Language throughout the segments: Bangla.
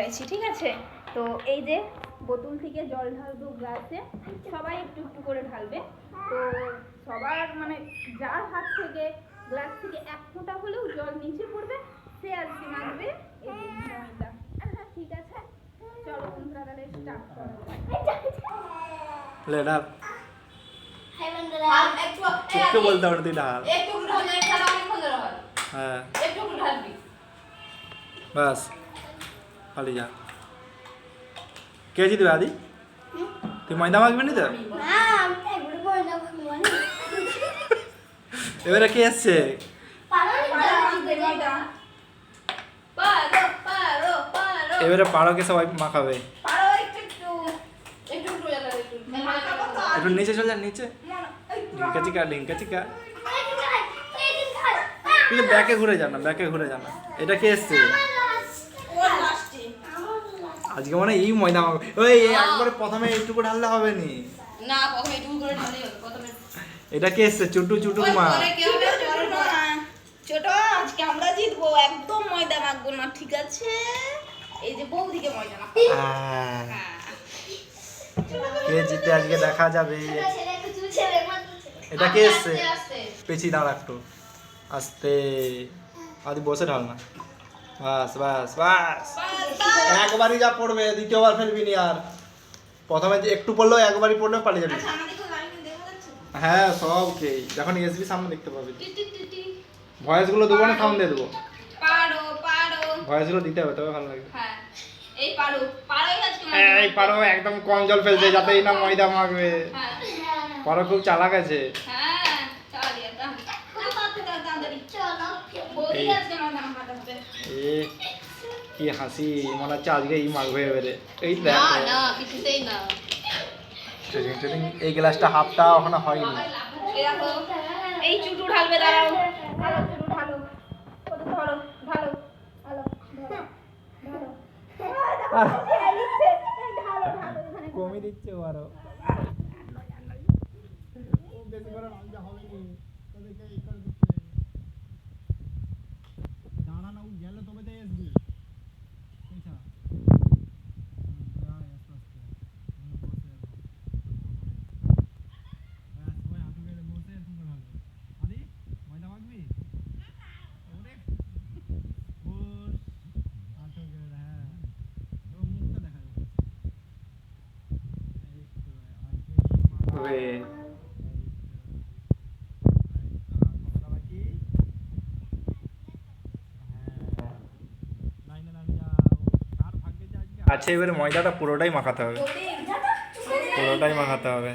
দেখাইছি ঠিক আছে? তো এই যে বোতল থেকে জল ঢালবো গ্লাসে সবাই একটু একটু করে ঢালবে। তো সবার মানে যার হাত থেকে গ্লাস থেকে এক ফোঁটা হলেও জল নিচে পড়বে সে আজকে মাখবে ঠিক আছে? চলো বন্ধুরা তাহলে স্টার্ট করা। বলতে একটু হ্যাঁ। একটু ঢালবি বাস। পালিয়ে যা কে জিতবে আদি তুই ময়দা মাখবি নি তো এবারে কে এসছে এবারে পাড়োকে সবাই মাখাবে একটু নিচে চল যা নিচে লিঙ্কা চিকা লিঙ্কা চিকা কিন্তু ব্যাকে ঘুরে যা না ব্যাকে ঘুরে যা না এটা কে এসছে আজকে মানে এই ময়দা মাখবে ওই একবারে প্রথমে এইটুকু ঢাললে হবে নি। না প্রথমে একটু করে ঢালে প্রথমে। এটা কে এসছে? চুটু চুটু মা। ছোট আজকে আমরা জিতবো। একদম ময়দা মাখবো না ঠিক আছে? এই যে বৌদিকে ময়দা মাখবো হ্যাঁ কে জিতে আজকে দেখা যাবে। এটা কে এসছে? পেছি দাঁড়া একটু। আস্তে। আদি বসে ঢাল না। বাস বাস বাস। একবারই যা পড়বে দ্বিতীয়বার ফেলবি নি আর। প্রথমে যে একটু পড়লেও একবারই পড়লেও পালিয়ে যাবি। আচ্ছা আমাদেরকে লাইনে দেখা যাচ্ছে হ্যাঁ যখন এসবি সামনে দেখতে পাবি। টি টি টি টি। ভয়েসগুলো দেবো না দিয়ে দেবো। ভয়েসগুলো দিতে হবে তবে ভালো লাগবে হ্যাঁ এই পারো পারোই এই পারো একদম কম জল ফেলছে যাতে এই না ময়দা মাখবে। হ্যাঁ। পারো খুব চালাক আছে। হ্যাঁ এই। আজকে ময়দা মাখাতে হবে এ কি হাসি মনে হচ্ছে আজকে এই মাখবে এবারে এই দেখ। এই গ্লাসটা হাফটা ওখানে হয়নি। এই চুটু ঢালবে দাঁড়াও। ঢেলে দিচ্ছে। আরও। আচ্ছা এবারে ময়দাটা পুরোটাই মাখাতে হবে। পুরোটাই মাখাতে হবে।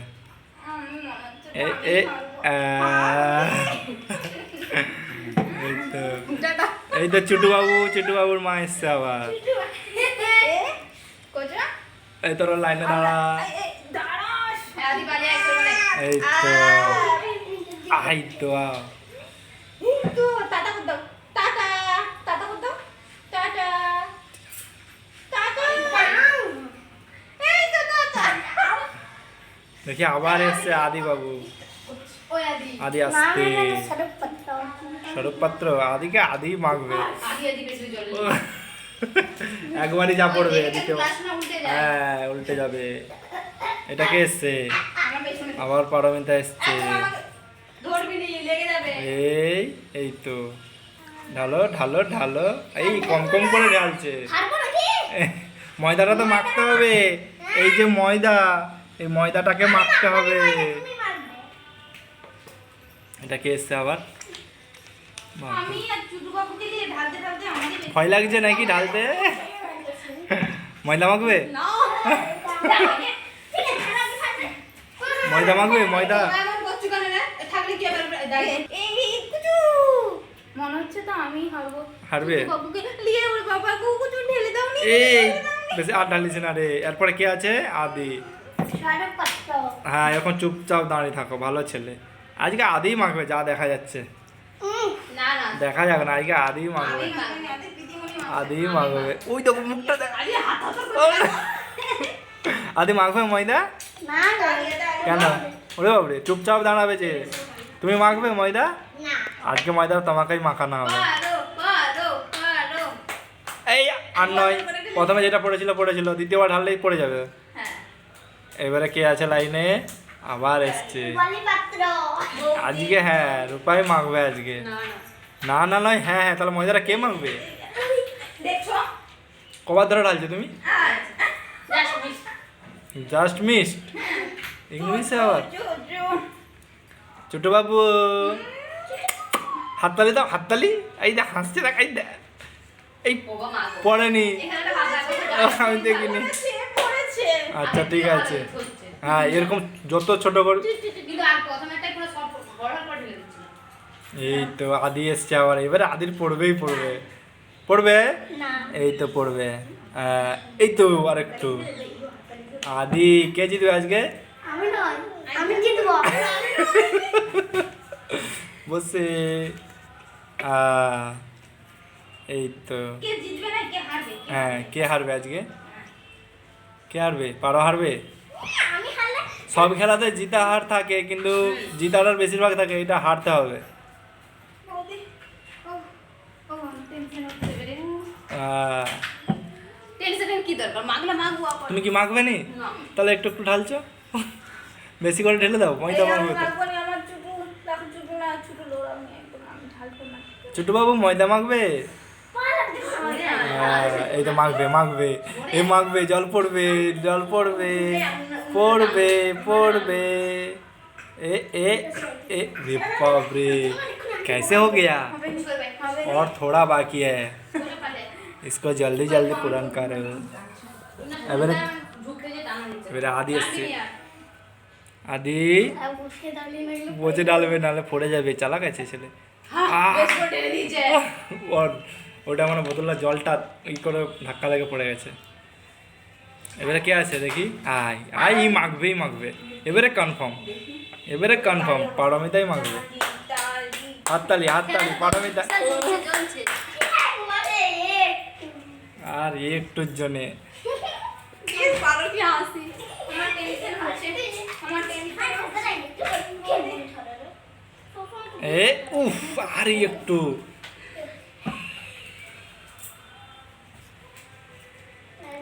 এই তো। চুটু বাবু চুটু বাবুর মা এসছে আবার। এই তোর লাইনে দাঁড়া। এই তো। আই তো টাটা কর দাও টাটা টাটা কর দাও টাটা টাটা এই তো টাটা দেখি আবার এসছে আদি বাবু আদি। আদি আসতে স্বরূপ পাত্র। আদিকে আদি জল একবারই যা পড়বে যায়। হ্যাঁ উল্টে যাবে। এটা কে এসছে? আবার পারমিতা এসছে। ধরবি নি লেগে যাবে। এই এই তো। ঢালো ঢালো ঢালো। এই কম কম করে ঢালছে। ময়দাটা তো মাখতে হবে। এই যে ময়দা। এই ময়দাটাকে মাখতে হবে। এটা কে এসছে আবার। ভয় লাগছে নাকি ঢালতে? ময়দা মাখবে? ময়দা মাখবে ময়দা? মনে হচ্ছে তো আমি হারবো। হারবে? চুটু ওর বাবা কুচু ঢেলে দাও এই বেশি আর ঢালিস না রে। এরপরে কে আছে? আদি। হ্যাঁ এখন চুপচাপ দাঁড়িয়ে থাকো ভালো ছেলে। আজকে আদি মাখবে যা দেখা যাচ্ছে। দেখা যাবে না আজকে আদি মাখবে। আদি মাখবে। ওই দেখো মুখটা দেখ। আদি মাখবে ময়দা? কেন? ওরে বাবরে চুপচাপ দাঁড়াবে যে। তুমি মাখবে ময়দা? আজকে ময়দা তোমাকেই মাখানো হবে। এই আর নয় প্রথমে যেটা পড়েছিল পড়েছিল। দ্বিতীয়বার ঢাললেই পড়ে যাবে। এবারে কে আছে লাইনে? আবার এসছে। আজকে হ্যাঁ রূপাই মাখবে আজকে। না না। নয় হ্যাঁ হ্যাঁ তাহলে ময়দাটা কে মাখবে কবার ধরে ঢালছো তুমি? জাস্ট মিস জাস্ট মিস ইংলিশে আবার। ছোট বাবু হাততালি দাও হাততালি। এই দে হাসছে দেখ এই দে এই পড়েনি। আমি দেখিনি। আচ্ছা ঠিক আছে। হ্যাঁ এরকম যত ছোট করে এই তো আদি এসছে আবার এবারে আদির পড়বেই পড়বে। পড়বে? এই তো পড়বে। আহ, এই তো আর একটু। আদি কে জিতবে আজকে? বসে। এই তো। কে জিতবে না কে হারবে? হ্যাঁ কে হারবে আজকে? কে হারবে? পারো হারবে? সব খেলাতে জিতা হার থাকে কিন্তু জিতাটার বেশিরভাগ থাকে এটা হারতে হবে। তুমি কি মাখবে নি? তাহলে একটু একটু ঢালছো? বেশি করে ঢেলে দাও ময়দা এই মাখবে তো মাখবো না, আমার ছোট দেখো ছোট না ছোট লোক আমি একদম আমি ঢালবো না। ছোটু বাবু ময়দা মাখবে? এই তো মাখবে মাখবে এই মাখবে জল পড়বে জল পড়বে পড়বে পড়বে এ এ ए रे बाप रे कैसे हो गया और थोड़ा बाकी है इसको जल्दी जल्दी पूर्ण करो এবারে ঢুকতে যে টানা দিচ্ছে এবারে আদি এসছে আদি বসে দাঁড়িয়ে লাগলো বোঝে ডালবে নাহলে পড়ে যাবে চালাক আছে ছেলে হ্যাঁ ওটা মানে বোতলটা জলটা ই করে ধাক্কা লেগে পড়ে গেছে। এবারে কে আছে দেখি? আয় আয়, ই মাখবেই মাখবে। এবারে কনফার্ম এবারে কনফার্ম পারমিতাই মাখবে। হাততালি হাততালি, পারমিতা। আর একটুর জন্যে। এ, উফ, আর একটু।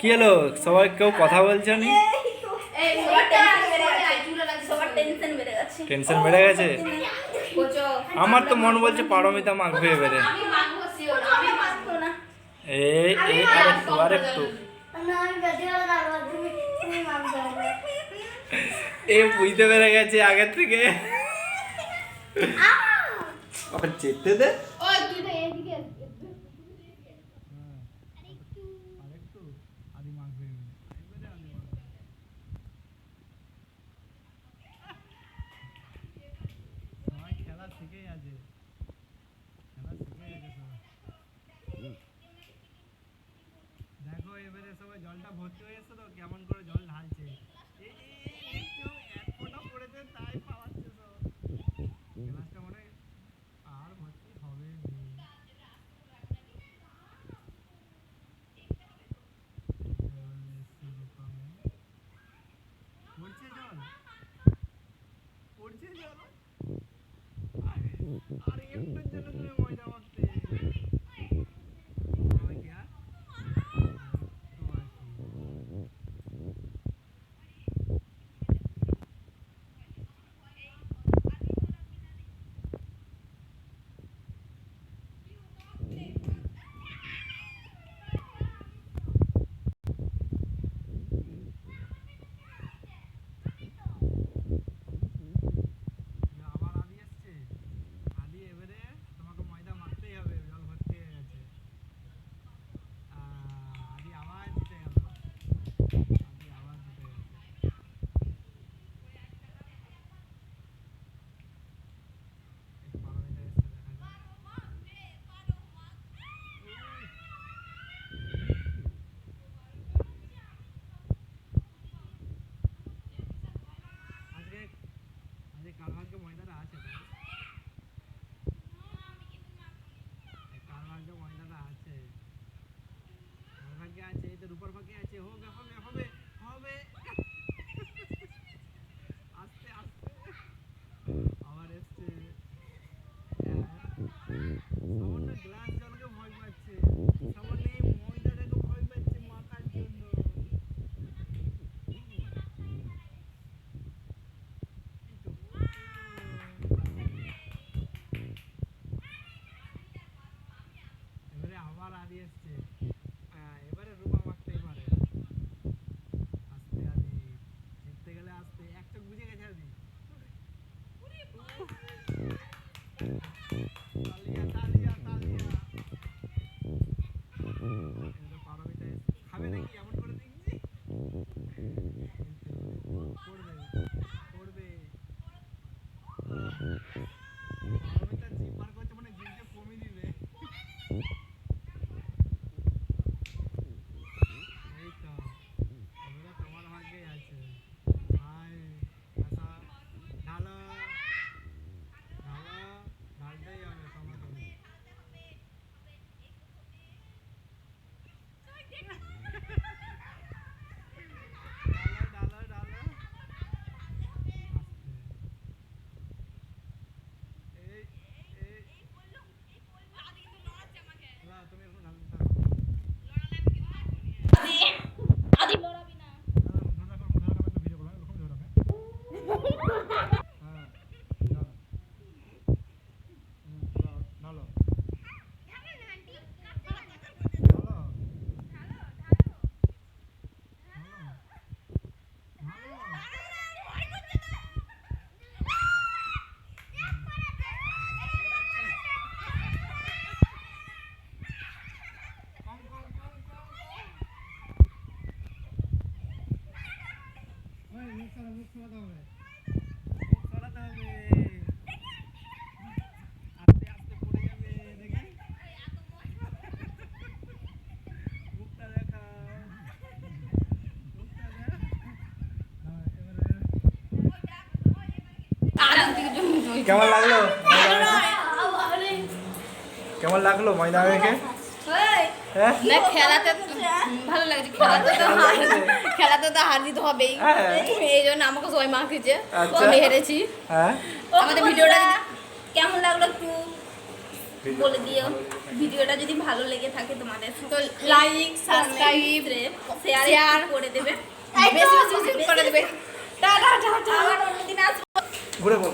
কি হলো? সবাই কেউ কথা বলছে নি? টেনশন বেড়ে গেছে। গেছে চুলে লাগছে সবার টেনশন বেড়ে গেছে। টেনশন বেড়ে গেছে? কোচো আমার তো মন বলছে পারমিতা মাখবে এবারে আমি মাগবো শিওর আমি মাগবো মাখবো না এই এ বুঝতে পেরে গেছে আগের থেকে। আবার যেতে দে ওই তুই তো এদিকে খেলা শিখেই আছে খেলা শিখে গেছে সবাই সবাই জলটা ভর্তি হয়ে এসছে তো কেমন করে জল ঢালছে। এই, এই, এই, এই আর। পড়ছে জল? আরে জন্য তুমি ময়দা মাখতে। কেমন লাগল? কেমন লাগল ময়দা মেখে হ্যাঁ? না খেলাতে ভালো লাগছে খেলাতে তো খেলাতে তো হার দিতে হবেই। হ্যাঁ। এই জন্য আমাকে সবাই আচ্ছা। আমি হেরেছি। হ্যাঁ? আমাদের ভিডিওটা কেমন লাগল একটু বলে দিও। ভিডিওটা যদি ভালো লেগে থাকে তোমাদের তো লাইক সাবস্ক্রাইব শেয়ার শেয়ার করে দেবে। বেশি বেশি বেশি করে দেবে। Tata tata. অন্যদিন আসব। ঘুরে বল।